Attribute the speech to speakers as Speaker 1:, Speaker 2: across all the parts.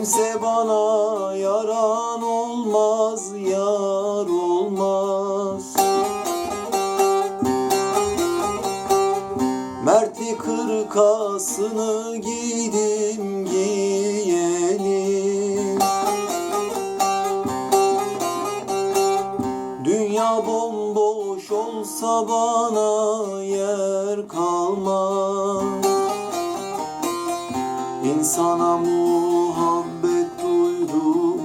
Speaker 1: Kimse bana yaran olmaz, yar olmaz. Mertli kırkasını giydim giyelim Dünya bomboş olsa bana yer kalmaz. İnsana muhabbet duydum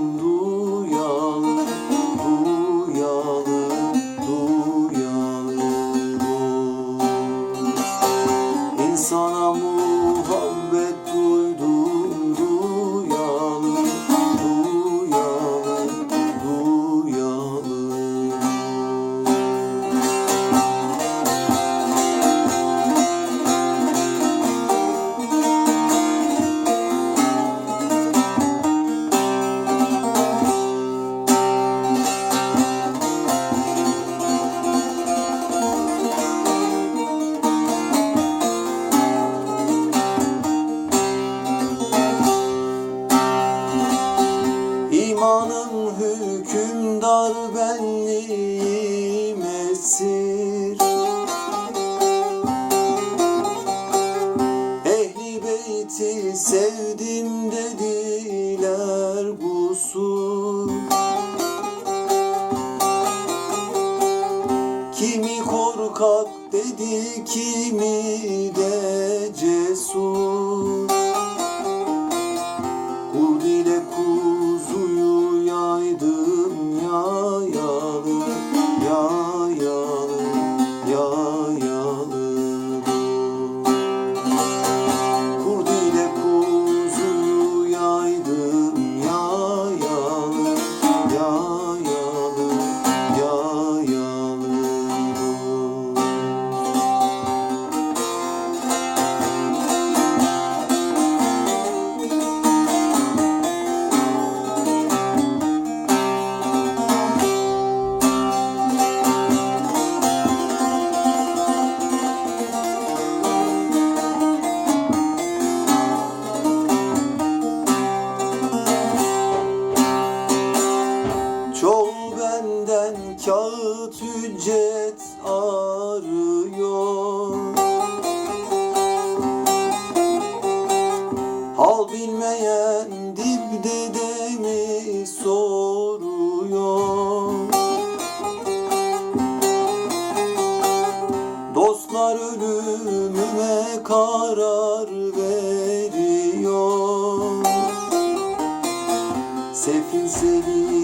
Speaker 1: İmanım hükümdar benliğim esir. Ehli beyti sevdim dediler kusur Kimi korkak dedi kimi de cesur Kağıt ücret arıyor. Hal bilmeyen dip dedemi soruyor? Dostlar ölümüme karar veriyor. Sefil selim